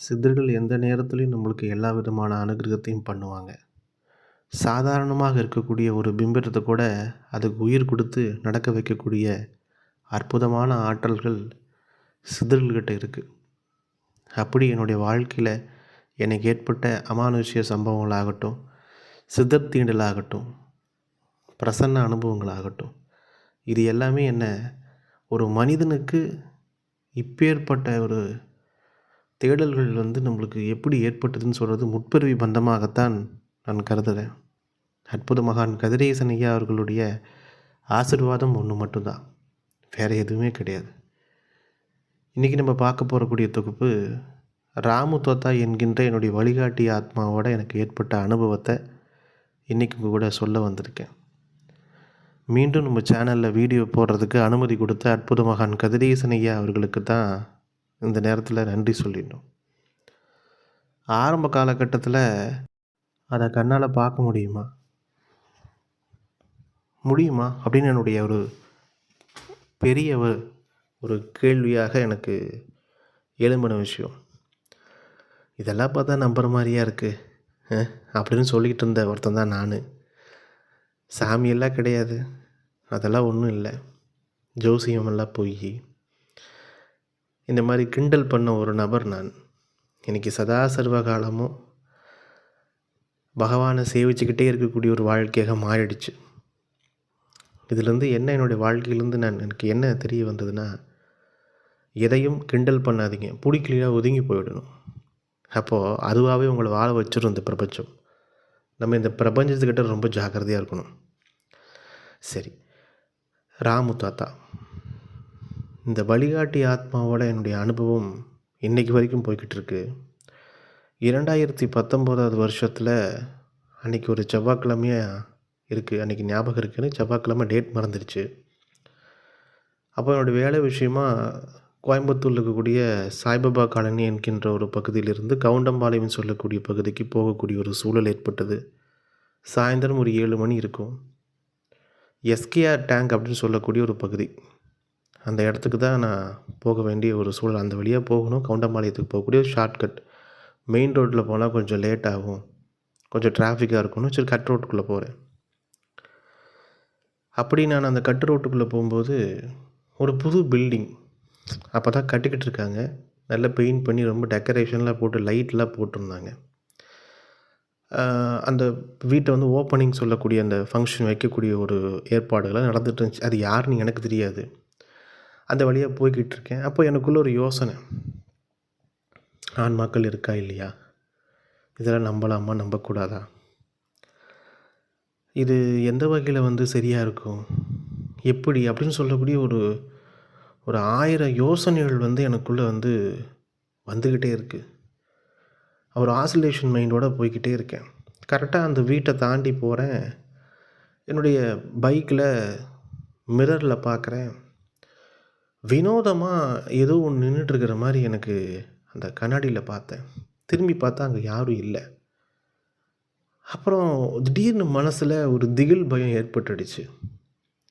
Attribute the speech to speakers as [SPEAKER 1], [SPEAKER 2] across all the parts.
[SPEAKER 1] சித்தர்கள் எந்த நேரத்துலையும் நம்மளுக்கு எல்லா விதமான அனுகிரகத்தையும் பண்ணுவாங்க. சாதாரணமாக இருக்கக்கூடிய ஒரு பிம்பத்தை கூட அதுக்கு உயிர் கொடுத்து நடக்க வைக்கக்கூடிய அற்புதமான ஆற்றல்கள் சித்தர்கள்கிட்ட இருக்குது அப்படி என்னுடைய வாழ்க்கையில் எனக்கு ஏற்பட்ட அமானுஷ்ய சம்பவங்களாகட்டும் சித்தர் தீண்டலாகட்டும் பிரசன்ன அனுபவங்களாகட்டும் இது எல்லாமே என்ன ஒரு மனிதனுக்கு இப்பேற்பட்ட ஒரு தேடல்கள் வந்து நம்மளுக்கு எப்படி ஏற்பட்டதுன்னு சொல்கிறது முற்பிறவி பந்தமாகத்தான் நான் கருதுகிறேன் அற்புத மகான் கதிரேசன் ஐயா அவர்களுடைய ஆசிர்வாதம் ஒன்று மட்டும்தான். வேறு எதுவுமே கிடையாது. இன்றைக்கி நம்ம பார்க்க போகக்கூடிய தொகுப்பு ராமு தோத்தா என்கின்ற என்னுடைய வழிகாட்டி ஆத்மாவோட எனக்கு ஏற்பட்ட அனுபவத்தை இன்றைக்கி உங்கள் கூட சொல்ல வந்திருக்கேன். மீண்டும் நம்ம சேனலில் வீடியோ போடுறதுக்கு அனுமதி கொடுத்த அற்புத மகான் கதிரேசன் ஐயா அவர்களுக்கு தான் இந்த நேரத்தில் நன்றி சொல்லிடணும். ஆரம்ப காலகட்டத்தில் அதை கண்ணால் பார்க்க முடியுமா? முடியுமா? அப்படின்னு என்னுடைய ஒரு பெரிய ஒரு ஒரு கேள்வியாக எனக்கு எழும்பின விஷயம். இதெல்லாம் பார்த்தா நம்புற மாதிரியா இருக்குது அப்படின்னு சொல்லிக்கிட்டு இருந்த ஒருத்தன் தான் நான். சாமியெல்லாம் கிடையாது. அதெல்லாம் ஒன்றும் இல்லை. ஜோசியமெல்லாம் போய் இந்த மாதிரி கிண்டல் பண்ண ஒரு நபர் நான். இன்றைக்கி சதா சர்வ காலமும் பகவானை சேவிச்சுக்கிட்டே இருக்கக்கூடிய ஒரு வாழ்க்கையாக மாறிடுச்சு. இதுலேருந்து என்ன என்னுடைய வாழ்க்கையிலேருந்து நான் எனக்கு என்ன தெரிய வந்ததுன்னா எதையும் கிண்டல் பண்ணாதீங்க. பிடிக்கலையா ஒதுங்கி போயிடணும். அப்போது அதுவாகவே உங்களை வாழ வச்சிடும் இந்த பிரபஞ்சம். நம்ம இந்த பிரபஞ்சத்துக்கிட்ட ரொம்ப ஜாக்கிரதையாக இருக்கணும். சரி. ராமு தாத்தா. இந்த வழிகாட்டி ஆத்மாவோட என்னுடைய அனுபவம் இன்றைக்கி வரைக்கும் போய்கிட்டு இருக்கு இரண்டாயிரத்தி பத்தொம்போதாவது வருஷத்தில் அன்றைக்கி ஒரு செவ்வாய்க்கிழமையாக இருக்குது அன்றைக்கி ஞாபகம் இருக்குன்னு செவ்வாய்க்கிழமை டேட் மறந்துடுச்சு. அப்போ என்னோடய வேலை விஷயமா கோயம்புத்தூரில் இருக்கக்கூடிய சாய்பாபா காலனி என்கின்ற ஒரு பகுதியிலிருந்து கவுண்டம்பாளையம் சொல்லக்கூடிய பகுதிக்கு போகக்கூடிய ஒரு சூழல் ஏற்பட்டது. சாயந்தரம் ஒரு ஏழு மணி இருக்கும். எஸ்கேஆர் டேங்க் அப்படின்னு சொல்லக்கூடிய ஒரு பகுதி. அந்த இடத்துக்கு தான் நான் போக வேண்டிய ஒரு சூழல். அந்த வழியாக போகணும். கவுண்டம்பாளையத்துக்கு போகக்கூடிய ஒரு ஷார்ட்கட் மெயின் ரோட்டில் போனால் கொஞ்சம் லேட் ஆகும். கொஞ்சம் டிராஃபிக்காக இருக்கணும் சரி கட் ரோட்டுக்குள்ளே போகிறேன் அப்படி நான் அந்த கட் ரோட்டுக்குள்ளே போகும்போது ஒரு புது பில்டிங் அப்போ தான் கட்டிக்கிட்டு இருக்காங்க. நல்லா பெயிண்ட் பண்ணி ரொம்ப டெக்கரேஷன்லாம் போட்டு லைட்லாம் போட்டிருந்தாங்க. அந்த வீட்டை வந்து ஓப்பனிங் சொல்லக்கூடிய அந்த ஃபங்க்ஷன் வைக்கக்கூடிய ஒரு ஏற்பாடுகள்லாம் நடந்துட்டு இருந்துச்சு. அது யாருன்னு எனக்கு தெரியாது. அந்த வழியாக போய்கிட்டு இருக்கேன் அப்போ எனக்குள்ளே ஒரு யோசனை. ஆன்மாக்கள் இருக்கா இல்லையா? இதெல்லாம் நம்பலாமா? நம்பக்கூடாதா? இது எந்த வகையில் வந்து சரியாக இருக்கும்? எப்படி? அப்படின்னு சொல்லக்கூடிய ஒரு ஒரு ஆயிரம் யோசனைகள் வந்து எனக்குள்ளே வந்து வந்துக்கிட்டே இருக்குது ஒரு ஆசிலேஷன் மைண்டோடு போய்கிட்டே இருக்கேன். கரெக்டாக அந்த வீட்டை தாண்டி போகிறேன் என்னுடைய பைக்கில் மிரரில் பார்க்குறேன் வினோதமாக ஏதோ ஒன்று நின்றுட்டுருக்கிற மாதிரி எனக்கு அந்த கண்ணாடியில் பார்த்தேன். திரும்பி பார்த்தா அங்கே யாரும் இல்லை. அப்புறம் திடீர்னு மனசில் ஒரு திகில் பயம் ஏற்பட்டுடுச்சு.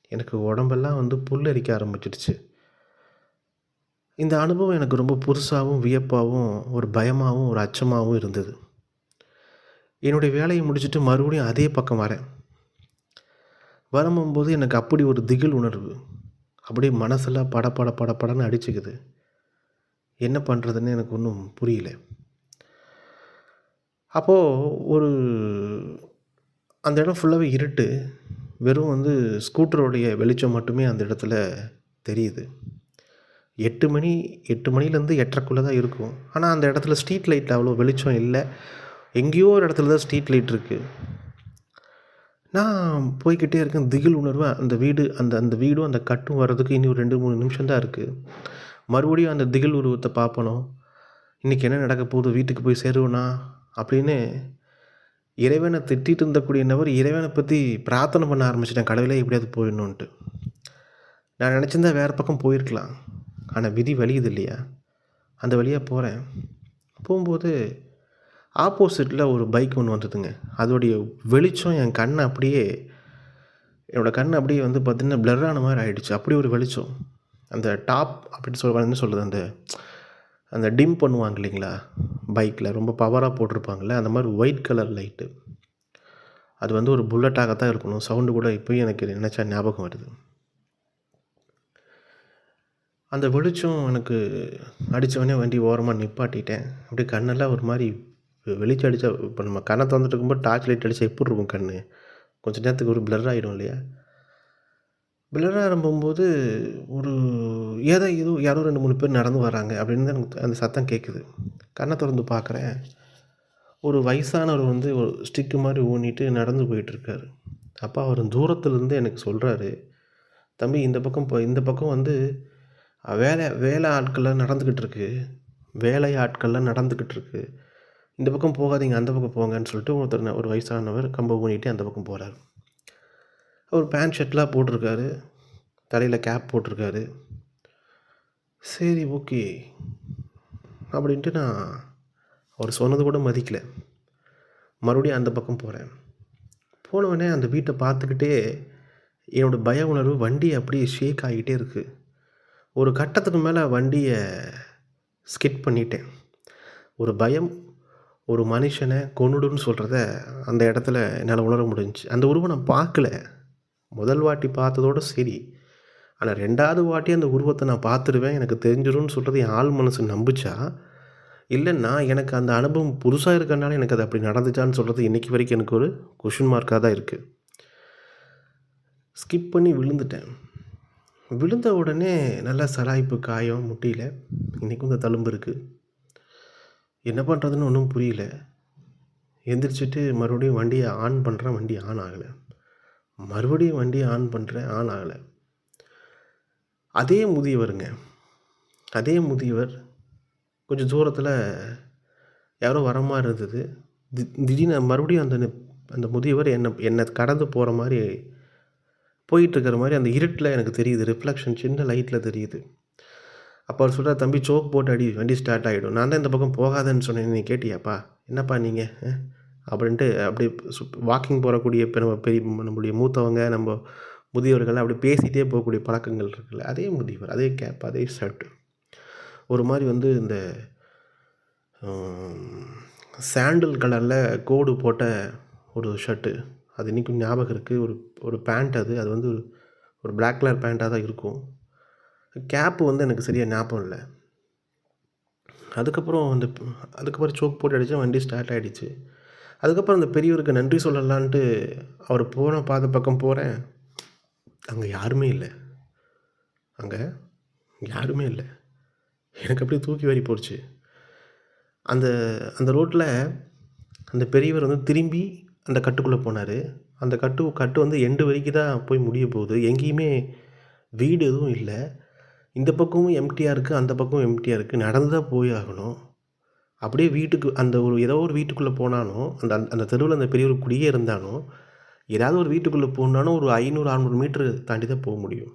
[SPEAKER 1] எனக்கு உடம்பெல்லாம் வந்து புல்லரிக்க ஆரம்பிச்சிடுச்சு. இந்த அனுபவம் எனக்கு ரொம்ப புதுசாகவும் வியப்பாகவும் ஒரு பயமாகவும் ஒரு அச்சமாகவும் இருந்தது. என்னுடைய வேலையை முடிச்சுட்டு மறுபடியும் அதே பக்கம் வரேன். வரும்போது எனக்கு அப்படி ஒரு திகில் உணர்வு. அப்படியே மனசெல்லாம் பட பட பட படன்னு அடிச்சுக்குது. என்ன பண்ணுறதுன்னு எனக்கு ஒன்றும் புரியல. அப்போது ஒரு அந்த இடம் ஃபுல்லாகவே இருட்டு. வெறும் வந்து ஸ்கூட்டருடைய வெளிச்சம் மட்டுமே அந்த இடத்துல தெரியுது. எட்டு மணி எட்டு மணிலேருந்து எட்டரைக்குள்ளே தான் இருக்கும். ஆனால் அந்த இடத்துல ஸ்ட்ரீட் லைட்டில் அவ்வளோ வெளிச்சம் இல்லை. எங்கேயோ ஒரு இடத்துல தான் ஸ்ட்ரீட் லைட் இருக்குது நான் போய்கிட்டே இருக்கேன். திகில் உணர்வேன் அந்த வீடு அந்த அந்த வீடும் அந்த கட்டும் வர்றதுக்கு இனி ஒரு ரெண்டு மூணு நிமிஷம் தான் இருக்குது மறுபடியும் அந்த திகில் உருவத்தை பார்ப்பணும் இன்றைக்கி என்ன நடக்க போகுது? வீட்டுக்கு போய் சேருவேனா அப்படின்னு இறைவனை திட்டிகிட்டு இருந்தக்கூடிய நபர் இறைவனை பற்றி பிரார்த்தனை பண்ண ஆரம்பிச்சிட்டேன். கடவுளே எப்படியாவது போயிடணுன்ட்டு நான் நினச்சிருந்தா வேறு பக்கம் போயிருக்கலாம். ஆனால் விதி வலியுது இல்லையா? அந்த வழியாக போகிறேன் போகும்போது ஆப்போசிட்டில் ஒரு பைக் ஒன்று வந்ததுங்க. அதோடைய வெளிச்சம் என் கண்ணை அப்படியே என்னோடய கண் அப்படியே வந்து பார்த்திங்கன்னா ப்ளர்ரான மாதிரி ஆகிடுச்சு அப்படி ஒரு வெளிச்சம். அந்த டாப் அப்படின்னு சொல்ல என்ன சொல்கிறது அந்த அந்த டிம் பண்ணுவாங்க இல்லைங்களா? பைக்கில் ரொம்ப பவராக போட்டிருப்பாங்கள்ல அந்த மாதிரி ஒயிட் கலர் லைட்டு அது வந்து ஒரு புல்லட்டாக தான் இருக்கணும். சவுண்டு கூட இப்போயும் எனக்கு நினச்சா ஞாபகம் வருது. அந்த வெளிச்சம் எனக்கு அடித்தவொடனே வண்டி ஓரமாக நிப்பாட்டிட்டேன். அப்படியே கண்ணெல்லாம் ஒரு மாதிரி வெளிச்சம் அடித்தா இப்போ நம்ம கண்ணை திறந்துட்டு இருக்கும்போது டார்ச் லைட் அடித்தா எப்படி இருக்கும் கண் கொஞ்ச நேரத்துக்கு ஒரு பிளர் ஆகிடும் இல்லையா? பிளர் ஆரம்பும்போது ஒரு ஏதோ ஏதோ யாரோ ரெண்டு மூணு பேர் நடந்து வராங்க அப்படின்னு தான் எனக்கு அந்த சத்தம் கேட்குது கண்ணை திறந்து பார்க்குறேன் ஒரு வயசானவர் வந்து ஒரு ஸ்டிக்கு மாதிரி ஊனிட்டு நடந்து போயிட்டுருக்காரு அப்போ அவர் தூரத்துலேருந்து எனக்கு சொல்கிறாரு தம்பி இந்த பக்கம் போ இந்த பக்கம் வந்து வேலை வேலை ஆட்கள்லாம் நடந்துக்கிட்டு இருக்கு. வேலை ஆட்கள்லாம் நடந்துக்கிட்டு இருக்கு. இந்த பக்கம் போகாதீங்க அந்த பக்கம் போங்கன்னு சொல்லிட்டு ஒருத்தர் ஒரு வயசானவர் கம்பை ஊனிட்டு அந்த பக்கம் போகிறாரு அவர் பேண்ட் ஷர்ட்லாம் போட்டிருக்காரு தலையில் கேப் போட்டிருக்காரு. சரி ஓகே அப்படின்ட்டு நான் அவர் சொன்னது கூட மதிக்கலை. மறுபடியும் அந்த பக்கம் போகிறேன் போனவுடனே அந்த வீட்டை பார்த்துக்கிட்டே என்னோடய பய உணர்வு வண்டி அப்படியே ஷேக் ஆகிட்டே இருக்குது ஒரு கட்டத்துக்கு மேலே வண்டியை ஸ்கிட் பண்ணிட்டேன். ஒரு பயம் ஒரு மனுஷனை கொண்டுடுன்னு சொல்கிறத அந்த இடத்துல என்னால் உணர முடிஞ்சுச்சு. அந்த உருவம் நான் பார்க்கல. முதல் வாட்டி பார்த்ததோடு சரி. ஆனால் ரெண்டாவது வாட்டி அந்த உருவத்தை நான் பார்த்துருவேன். எனக்கு தெரிஞ்சிடும்னு சொல்கிறது என் ஆள் மனசு நம்பிச்சா? இல்லைன்னா எனக்கு அந்த அனுபவம் புதுசாக இருக்கனால எனக்கு அது அப்படி நடந்துச்சான்னு சொல்கிறது இன்றைக்கி வரைக்கும் எனக்கு ஒரு கொஷின் மார்க்காக தான் இருக்குது ஸ்கிப் பண்ணி விழுந்துட்டேன். விழுந்த உடனே நல்லா சராய்ப்பு காயம் முட்டியில் இன்றைக்கும் இந்த தழும்பு இருக்குது என்ன பண்ணுறதுன்னு ஒன்றும் புரியல. எந்திரிச்சிட்டு மறுபடியும் வண்டியை ஆன் பண்ணுறேன் வண்டி ஆன் ஆகலை. மறுபடியும் வண்டியை ஆன் பண்ணுறேன் ஆன் ஆகலை. அதே முதியவருங்க. அதே முதியவர் கொஞ்சம் தூரத்தில் யாரோ வர மாதிரி இருந்தது. தி திடீர்னு மறுபடியும் அந்த அந்த முதியவர் என்னை என்னை கடந்து போகிற மாதிரி போயிட்டுருக்கிற மாதிரி அந்த இருட்டில் எனக்கு தெரியுது. ரிஃப்ளெக்ஷன் சின்ன லைட்டில் தெரியுது. அப்போ அவர் சொல்கிறார் தம்பி சோக் போட்டு அடி வண்டி ஸ்டார்ட் ஆகிடும் நான் தான் இந்த பக்கம் போகாதேன்னு சொன்னேன். நீ கேட்டியாப்பா? என்னப்பா நீங்கள் அப்படின்ட்டு அப்படி வாக்கிங் போகக்கூடிய இப்போ நம்ம பெரிய நம்மளுடைய மூத்தவங்க நம்ம முதியவர்கள் அப்படி பேசிகிட்டே போகக்கூடிய பழக்கங்கள் இருக்குல்ல. அதே முதியவர் அதே கேப் அதே ஷர்ட்டு ஒரு மாதிரி வந்து இந்த சாண்டில் கலரில் கோடு போட்ட ஒரு ஷர்ட்டு அது இன்றைக்கும் ஞாபகம் இருக்குது ஒரு ஒரு பேண்ட் அது. அது வந்து ஒரு பிளாக் கலர் பேண்ட்டாக தான் இருக்கும். கேப்பு வந்து எனக்கு சரியாக ஞாபகம் இல்லை. அதுக்கப்புறம் அந்த அதுக்கப்புறம் சோக் போட்டு அடித்தேன் வண்டி ஸ்டார்ட் ஆகிடுச்சு அதுக்கப்புறம் அந்த பெரியவருக்கு நன்றி சொல்லலான்ட்டு அவர் போன பாத பக்கம் போகிறேன் அங்கே யாருமே இல்லை. அங்கே யாருமே இல்லை. எனக்கு அப்படியே தூக்கி வாரி போச்சு அந்த அந்த ரோட்டில் அந்த பெரியவர் வந்து திரும்பி அந்த கட்டுக்குள்ளே போனார். அந்த கட்டு கட்டு வந்து எண்டு வரைக்கும் தான் போய் முடிய போகுது. எங்கேயுமே வீடு எதுவும் இல்லை. இந்த பக்கமும் எம்டியாக இருக்குது அந்த பக்கமும் எம்டியாக இருக்குது நடந்து தான் போய் ஆகணும் அப்படியே வீட்டுக்கு அந்த ஒரு ஏதோ ஒரு வீட்டுக்குள்ளே போனாலும் அந்த அந்த தெருவில் அந்த பெரிய ஒரு குடியே இருந்தாலும் ஏதாவது ஒரு வீட்டுக்குள்ளே போனாலும் ஒரு ஐநூறு அறநூறு மீட்ரு தாண்டி தான் போக முடியும்.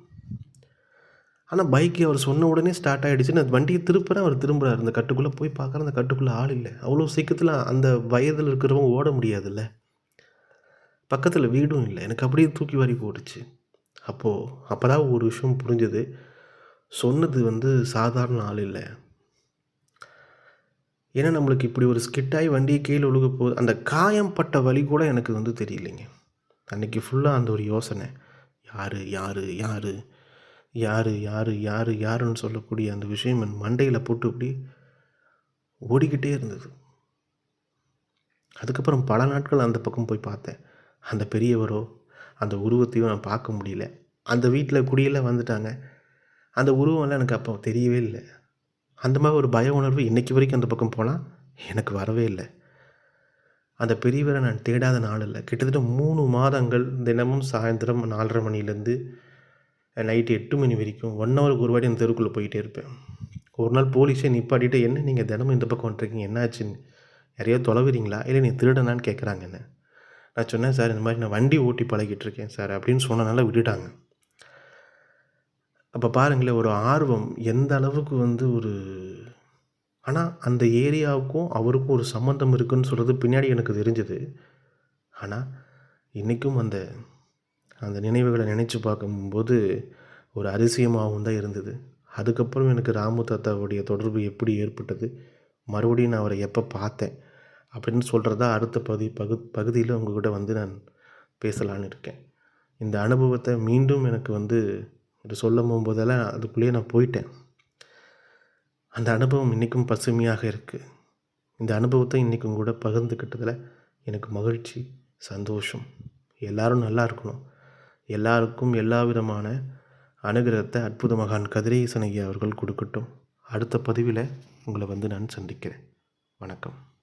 [SPEAKER 1] ஆனால் பைக்கு அவர் சொன்ன உடனே ஸ்டார்ட் ஆகிடுச்சு நான் வண்டியை திருப்புறேன் அவர் திரும்புகிறார் அந்த கட்டுக்குள்ளே போய் பார்க்குற அந்த கட்டுக்குள்ளே ஆள் இல்லை. அவ்வளோ சீக்கிரத்தில் அந்த வயதில் இருக்கிறவங்க ஓட முடியாதுல்ல. பக்கத்தில் வீடும் இல்லை. எனக்கு அப்படியே தூக்கி வாரி போட்டுச்சு. அப்போது அப்போ தான் ஒரு விஷயம் புரிஞ்சது. சொன்னது வந்து சாதாரண ஆள் இல்லை. ஏன்னா நம்மளுக்கு இப்படி ஒரு ஸ்கிட்டாகி வண்டியை கீழே ஒழுக போகுது அந்த காயம் பட்ட வழி கூட எனக்கு வந்து தெரியலைங்க. அன்றைக்கி ஃபுல்லாக அந்த ஒரு யோசனை. யார் யார் யார் யார் யார் யார் யாருன்னு சொல்லக்கூடிய அந்த விஷயம் என் மண்டையில் போட்டு இப்படி ஓடிக்கிட்டே இருந்தது. அதுக்கப்புறம் பல நாட்கள் அந்த பக்கம் போய் பார்த்தேன். அந்த பெரியவரோ அந்த உருவத்தையும் நான் பார்க்க முடியல. அந்த வீட்டில் குடியெல்லாம் வந்துட்டாங்க. அந்த உருவம்லாம் எனக்கு அப்போ தெரியவே இல்லை. அந்த மாதிரி ஒரு பய உணர்வு இன்றைக்கி வரைக்கும் அந்த பக்கம் போனால் எனக்கு வரவே இல்லை. அந்த பெரியவரை நான் தேடாத நாள் இல்லை. கிட்டத்தட்ட மூணு மாதங்கள் தினமும் சாயந்தரம் நாலரை மணிலேருந்து நைட்டு எட்டு மணி வரைக்கும் ஒன் ஹவருக்கு ஒரு வாட்டி அந்த தெருக்குள்ளே போயிட்டே இருப்பேன். ஒரு நாள் போலீஸே நிப்பாட்டிட்டு என்ன நீங்கள் தினமும் இந்த பக்கம் வந்துருக்கீங்க? என்னாச்சுன்னு? யாரையோ தொலைவிறீங்களா இல்லை நீ திருடனான்னு கேட்குறாங்க என்ன நான் சொன்னேன் சார் இந்த மாதிரி நான் வண்டி ஓட்டி பழகிட்டு இருக்கேன் சார் அப்படின்னு சொன்னனால விட்டுட்டாங்க. அப்போ பாருங்களேன் ஒரு ஆர்வம் எந்த அளவுக்கு வந்து ஒரு ஆனால் அந்த ஏரியாவுக்கும் அவருக்கும் ஒரு சம்மந்தம் இருக்குதுன்னு சொல்கிறது பின்னாடி எனக்கு தெரிஞ்சது. ஆனால் இன்றைக்கும் அந்த அந்த நினைவுகளை நினச்சி பார்க்கும்போது ஒரு அரிசியமாகவும் தான் இருந்தது. அதுக்கப்புறம் எனக்கு ராமு தாத்தாவுடைய தொடர்பு எப்படி ஏற்பட்டது மறுபடியும் நான் அவரை எப்போ பார்த்தேன் அப்படின்னு சொல்கிறதா அடுத்த பகுதி பகு பகுதியில் உங்கள்கிட்ட வந்து நான் பேசலான்னு இருக்கேன். இந்த அனுபவத்தை மீண்டும் எனக்கு வந்து என்று சொல்லும் போகும்போதெல்லாம் அதுக்குள்ளேயே நான் போயிட்டேன். அந்த அனுபவம் இன்றைக்கும் பசுமையாக இருக்குது இந்த அனுபவத்தை இன்றைக்கும் கூட பகிர்ந்துக்கிட்டதில் எனக்கு மகிழ்ச்சி சந்தோஷம். எல்லாரும் நல்லா இருக்கணும். எல்லாருக்கும் எல்லா விதமான அனுகிரகத்தை அற்புத மகான் கதிரேசனையா அவர்கள் கொடுக்கட்டும். அடுத்த பதிவில் உங்களை வந்து நான் சந்திக்கிறேன். வணக்கம்.